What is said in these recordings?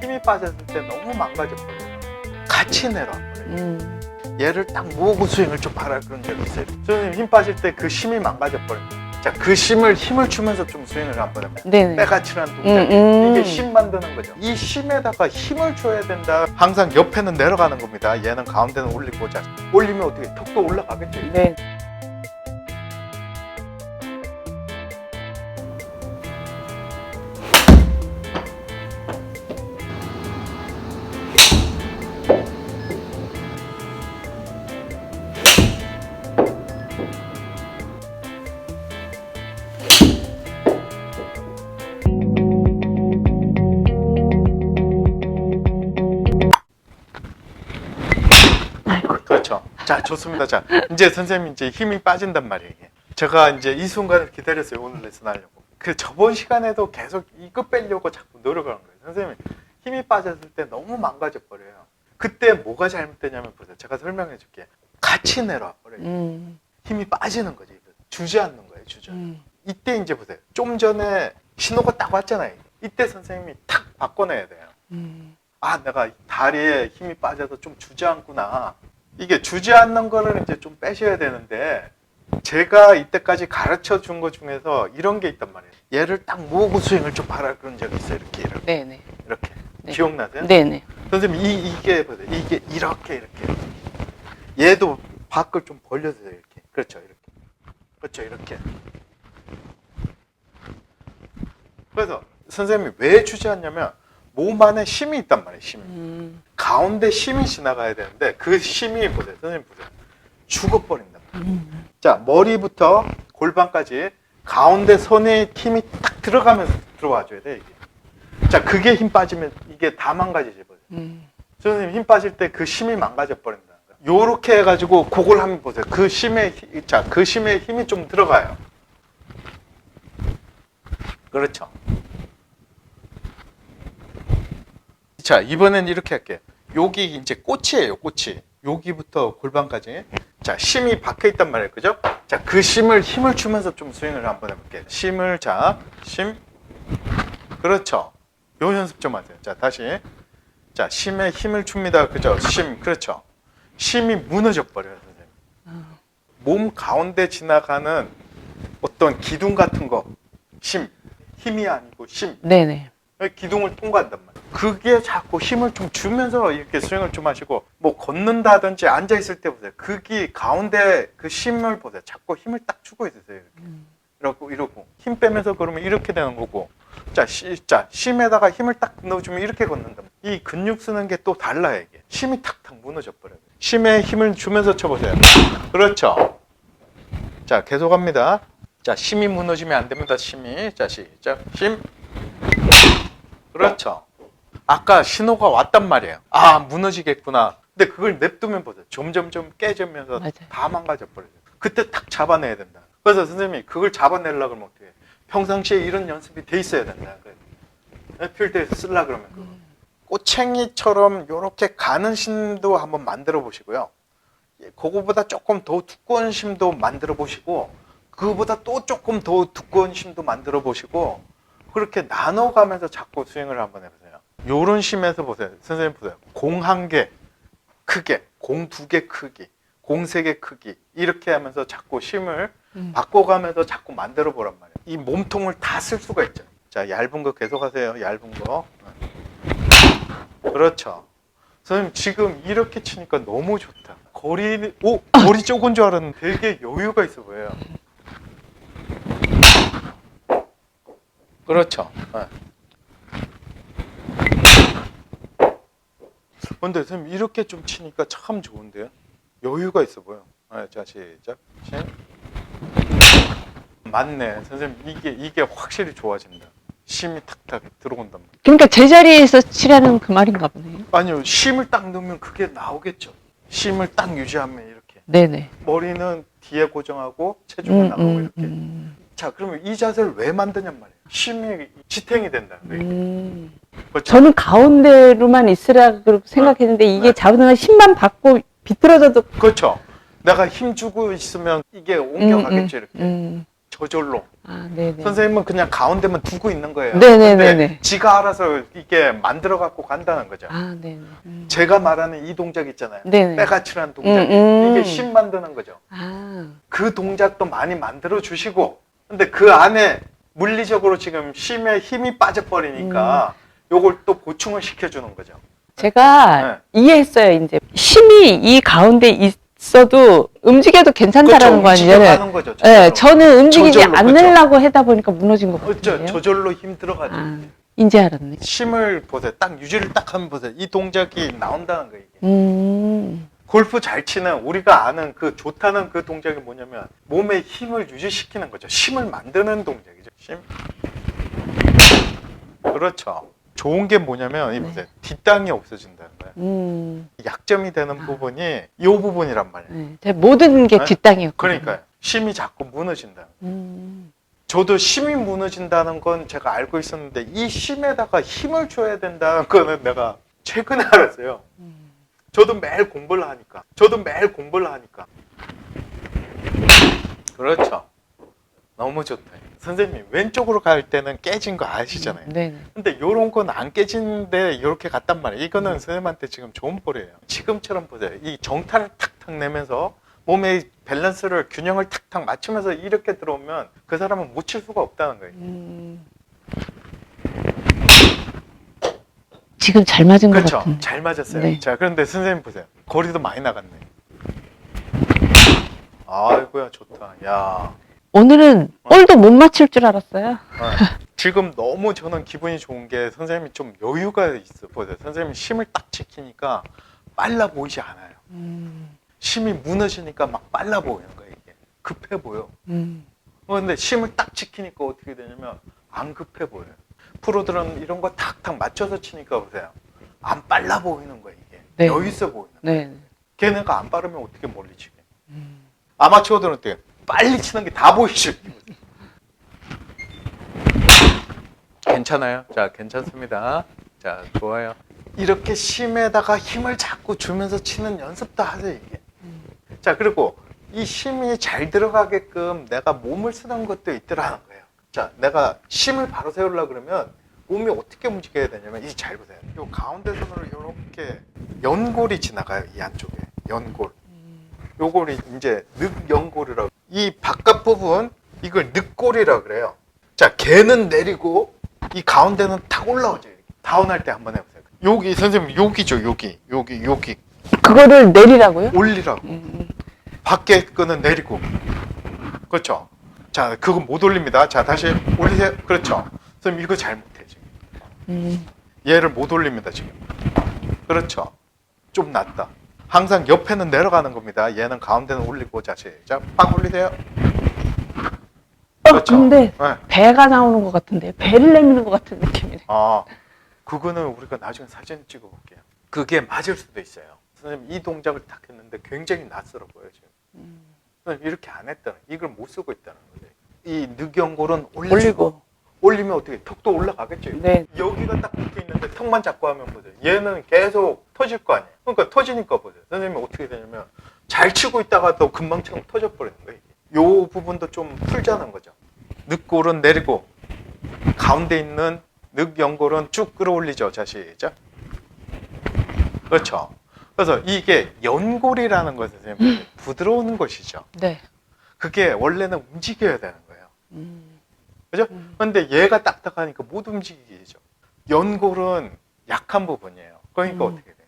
힘이 빠졌을 때 너무 망가져 버려요. 같이 내려와 버려요. 음. 얘를 딱 모으고 스윙을 좀 바라 그런 적이 있어요. 선생님 힘 빠질 때 그 힘이 망가져 버립니다. 자, 그 힘을 힘을 주면서 좀 스윙을 한번 해봐요. 네네. 빼가치라는 동작. 음, 음. 이게 힘 만드는 거죠. 이 힘에다가 힘을 줘야 된다. 항상 옆에는 내려가는 겁니다. 얘는 가운데는 올리고 자 올리면 어떻게 턱도 올라가겠죠. 네. 좋습니다. 자, 이제 선생님 이제 힘이 빠진단 말이에요. 이게. 제가 이제 이 순간을 기다렸어요. 오늘 레슨 하려고. 그 저번 시간에도 계속 이거 빼려고 자꾸 노력을 한 거예요. 선생님, 힘이 빠졌을 때 너무 망가져 버려요. 그때 뭐가 잘못되냐면 보세요. 제가 설명해 줄게요. 같이 내려와 버려요. 음. 힘이 빠지는 거지. 주저앉는 거예요. 주저. 음. 이때 이제 보세요. 좀 전에 신호가 딱 왔잖아요. 이때 선생님이 탁 바꿔내야 돼요. 음. 아, 내가 다리에 힘이 빠져서 좀 주저앉구나. 이게 주저앉는 거를 이제 좀 빼셔야 되는데, 제가 이때까지 가르쳐 준 것 중에서 이런 게 있단 말이에요. 얘를 딱 모으고 스윙을 좀 바라 그런 적이 있어요. 이렇게, 이렇게. 네네. 이렇게. 네. 기억나세요? 네네. 선생님, 이, 이게, 보세요. 이게 이렇게, 이렇게. 얘도 밖을 좀 벌려주세요. 이렇게. 그렇죠. 이렇게. 그렇죠. 이렇게. 그래서 선생님이 왜 주저앉냐면, 몸 안에 힘이 있단 말이에요. 힘이. 음. 가운데 힘이 지나가야 되는데 그 힘이 보세요. 선생님 보세요. 죽어버린다. 음. 자 머리부터 골반까지 가운데 선에 힘이 딱 들어가면서 들어와줘야 돼 이게. 자 그게 힘 빠지면 이게 다 망가지지 보세요. 음. 선생님 힘 빠질 때그 힘이 망가져 버린다. 요렇게 해가지고 그걸 한번 보세요. 그 힘에 자그 힘에 힘이 좀 들어가요. 그렇죠. 자 이번엔 이렇게 할게요. 여기 이제 꽃이에요, 꽃이. 여기부터 골반까지. 자, 심이 박혀 있단 말이에요. 그죠? 자, 그 심을 힘을 주면서 좀 스윙을 한번 해볼게요. 심을, 자, 심. 그렇죠. 요 연습 좀 하세요. 자, 다시. 자, 심에 힘을 줍니다. 그죠? 심, 그렇죠. 심이 무너져 버려요, 선생님. 몸 가운데 지나가는 어떤 기둥 같은 거. 심. 힘이 아니고 심. 네네. 기둥을 통과한단 말이에요. 그게 자꾸 힘을 좀 주면서 이렇게 스윙을 좀 하시고 뭐 걷는다든지 앉아 있을 때 보세요. 그게 가운데 그 힘을 보세요. 자꾸 힘을 딱 주고 있으세요. 이렇게. 음. 이러고 이러고 힘 빼면서 그러면 이렇게 되는 거고 자, 시, 자 심에다가 힘을 딱 넣어주면 이렇게 걷는다. 이 근육 쓰는 게 또 달라요 이게. 힘이 탁탁 무너져 버려요. 심에 힘을 주면서 쳐보세요. 그렇죠. 자 계속 합니다. 자 힘이 무너지면 안 됩니다. 힘이 자 시작 힘 그렇죠. 아까 신호가 왔단 말이에요. 아, 무너지겠구나. 근데 그걸 냅두면 보세요. 점점점 깨지면서 맞아요. 다 망가져 버려요. 그때 탁 잡아내야 된다. 그래서 선생님이 그걸 잡아내려고 그러면 어떻게 해요? 평상시에 이런 연습이 돼 있어야 된다. 필드에서 쓰려 그러면 그거. 꼬챙이처럼 이렇게 가는 심도 한번 만들어 보시고요. 예, 그거보다 조금 더 두꺼운 심도 만들어 보시고 그거보다 또 조금 더 두꺼운 심도 만들어 보시고 그렇게 나눠가면서 자꾸 스윙을 한번 해보세요. 요런 심에서 보세요. 선생님 보세요. 공 한 개 크게, 공 두 개 크기, 공 세 개 크기 이렇게 하면서 자꾸 심을 음. 바꿔가면서 자꾸 만들어 보란 말이에요. 이 몸통을 다 쓸 수가 있죠. 자, 얇은 거 계속 하세요. 얇은 거. 그렇죠. 선생님 지금 이렇게 치니까 너무 좋다. 거리, 오, 거리 적은 줄 알았는데 되게 여유가 있어 보여요. 그렇죠. 네. 근데 선생님 이렇게 좀 치니까 참 좋은데요? 여유가 있어 보여. 네, 자 시작. 시. 맞네, 선생님 이게 이게 확실히 좋아진다. 심이 탁탁 들어온단 말이야. 그러니까 제자리에서 치라는 그 말인가 보네요. 아니요, 심을 딱 넣으면 그게 나오겠죠. 심을 딱 유지하면 이렇게 네네. 머리는 뒤에 고정하고 체중은 음, 나가고 음, 이렇게. 음. 자, 그러면 이 자세를 왜 만드냔 말이에요. 심이 지탱이 된다는 거예요. 음. 그렇죠? 저는 가운데로만 있으라 그렇게 생각했는데 이게 네. 잡으면 힘만 받고 비틀어져도 그렇죠. 내가 힘 주고 있으면 이게 옮겨가겠죠 이렇게. 음. 저절로. 아, 네네. 선생님은 그냥 가운데만 두고 있는 거예요. 네네네네. 근데 지가 알아서 이게 만들어 갖고 간다는 거죠. 아, 네네. 음. 제가 말하는 이 동작 있잖아요. 네네. 빼가치라는 동작. 음, 음. 이게 힘 만드는 거죠. 아, 그 동작도 많이 만들어 주시고 근데 그 안에 물리적으로 지금 심에 힘이 빠져버리니까 음. 요걸 또 보충을 시켜주는 거죠. 제가 네. 이해했어요. 이제 힘이 이 가운데 있어도 움직여도 괜찮다라는 거 아니에요? 움직여가는 거죠. 네, 저절로. 저는 움직이지 저절로, 않으려고 하다 보니까 무너진 것 어쩌 같아요. 저절로 힘 들어가죠. 아, 이제 알았네. 힘을 보세요. 딱 유지를 딱 하면 보세요. 이 동작이 나온다는 거예요. 이게. 음, 골프 잘 치는 우리가 아는 그 좋다는 그 동작이 뭐냐면 몸의 힘을 유지시키는 거죠. 힘을 만드는 동작이죠. 힘. 그렇죠. 좋은 게 뭐냐면 이 네. 뒷땅이 없어진다는 거예요. 음, 약점이 되는 아. 부분이 이 부분이란 말이에요. 네. 제 모든 게 네? 뒷땅이었거든요. 그러니까요. 힘이 자꾸 무너진다. 음, 저도 힘이 무너진다는 건 제가 알고 있었는데 이 힘에다가 힘을 줘야 된다는 거는 내가 최근에 알았어요. 음. 저도 매일 공부를 하니까. 저도 매일 공부를 하니까. 그렇죠. 너무 좋다. 선생님 왼쪽으로 갈 때는 깨진 거 아시잖아요. 네네. 근데 요런 건 안 깨지는데 이렇게 갔단 말이에요. 이거는 선생님한테 지금 좋은 볼이에요. 지금처럼 보세요. 이 정타를 탁탁 내면서 몸의 밸런스를 균형을 탁탁 맞추면서 이렇게 들어오면 그 사람은 못 칠 수가 없다는 거예요. 음. 지금 잘 맞은 것 그렇죠. 같은데. 잘 맞았어요. 네. 자, 그런데 선생님 보세요. 거리도 많이 나갔네. 아이고야 좋다. 야. 오늘은 볼도 못 맞출 줄 알았어요. 어, 지금 너무 저는 기분이 좋은 게 선생님이 좀 여유가 있어 보세요. 선생님이 힘을 딱 지키니까 빨라 보이지 않아요. 음, 힘이 무너지니까 막 빨라 보이는 거예요. 이게 급해 보여. 음, 어, 근데 힘을 딱 지키니까 어떻게 되냐면 안 급해 보여요. 프로들은 이런 거 탁탁 맞춰서 치니까 보세요. 안 빨라 보이는 거예요. 이게 네. 여유 있어 보이는. 네. 걔네가 안 빠르면 어떻게 멀리 치게? 음. 아마추어들은 어떻게? 빨리 치는 게 다 보이죠. 괜찮아요. 자, 괜찮습니다. 자, 좋아요. 이렇게 힘에다가 힘을 자꾸 주면서 치는 연습도 하세요, 이게. 자, 그리고 이 힘이 잘 들어가게끔 내가 몸을 쓰는 것도 있더라는 거예요. 자, 내가 힘을 바로 세우려고 그러면 몸이 어떻게 움직여야 되냐면, 이 잘 보세요. 요 가운데 선으로 이렇게 연골이 지나가요, 이 안쪽에. 연골. 요걸 이제 늑연골이라고 이 바깥 부분 이걸 늑골이라 그래요. 자, 개는 내리고 이 가운데는 탁 올라오죠. 이렇게. 다운할 때 한번 해보세요. 여기 선생님 여기죠, 여기, 여기, 여기 그거를 내리라고요? 올리라고. 음, 밖에 거는 내리고. 그렇죠. 자, 그거 못 올립니다. 자, 다시 올리세요. 그렇죠. 선생님 이거 잘못해 지금. 음. 얘를 못 올립니다 지금. 그렇죠. 좀 낫다. 항상 옆에는 내려가는 겁니다. 얘는 가운데는 올리고 자 시작. 팍 올리세요. 그렇죠. 어, 근데 네. 배가 나오는 것 같은데 배를 내미는 것 같은 느낌이네. 아, 그거는 우리가 나중에 사진 찍어 볼게요. 그게 맞을 수도 있어요. 선생님 이 동작을 딱 했는데 굉장히 낯설어 보여요 지금. 음. 선생님 이렇게 안 했다는, 이걸 못 쓰고 있다는 거예요. 이 늑연골은 올리고, 올리고. 올리면 어떻게 턱도 올라가겠죠. 네. 여기가 딱 붙어 있는데 턱만 잡고 하면 보세요. 얘는 계속 터질 거 아니에요. 그러니까 터지니까 보세요. 선생님이 어떻게 되냐면 잘 치고 있다가 또 금방처럼 터져 버리는 거예요. 요 부분도 좀 풀자는 거죠. 늑골은 내리고 가운데 있는 늑연골은 쭉 끌어올리죠. 자 시작. 그렇죠. 그래서 이게 연골이라는 것은 선생님 부드러운 것이죠. 네. 그게 원래는 움직여야 되는 거예요. 음. 그죠? 음. 근데 얘가 딱딱하니까 못 움직이죠. 연골은 약한 부분이에요. 그러니까 음. 어떻게 돼요?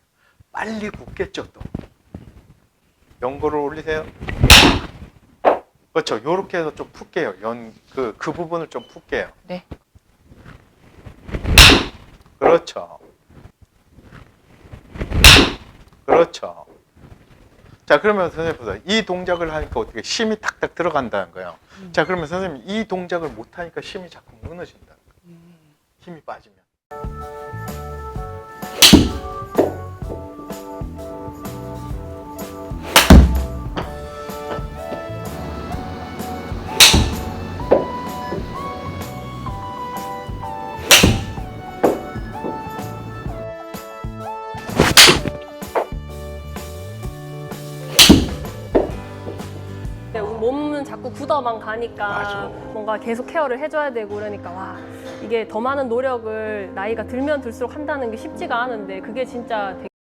빨리 굳겠죠 또. 연골을 올리세요. 그렇죠. 요렇게 해서 좀 풋게요. 연, 그, 그 부분을 좀 풋게요. 네. 그렇죠. 그렇죠. 자, 그러면 선생님 보세요. 이 동작을 하니까 어떻게 힘이 탁탁 들어간다는 거예요. 음. 자, 그러면 선생님 이 동작을 못 하니까 힘이 자꾸 무너진다는 거예요. 음. 힘이 빠지면. 자꾸 굳어만 가니까 맞아. 뭔가 계속 케어를 해줘야 되고 그러니까 와 이게 더 많은 노력을 나이가 들면 들수록 한다는 게 쉽지가 않은데 그게 진짜 되게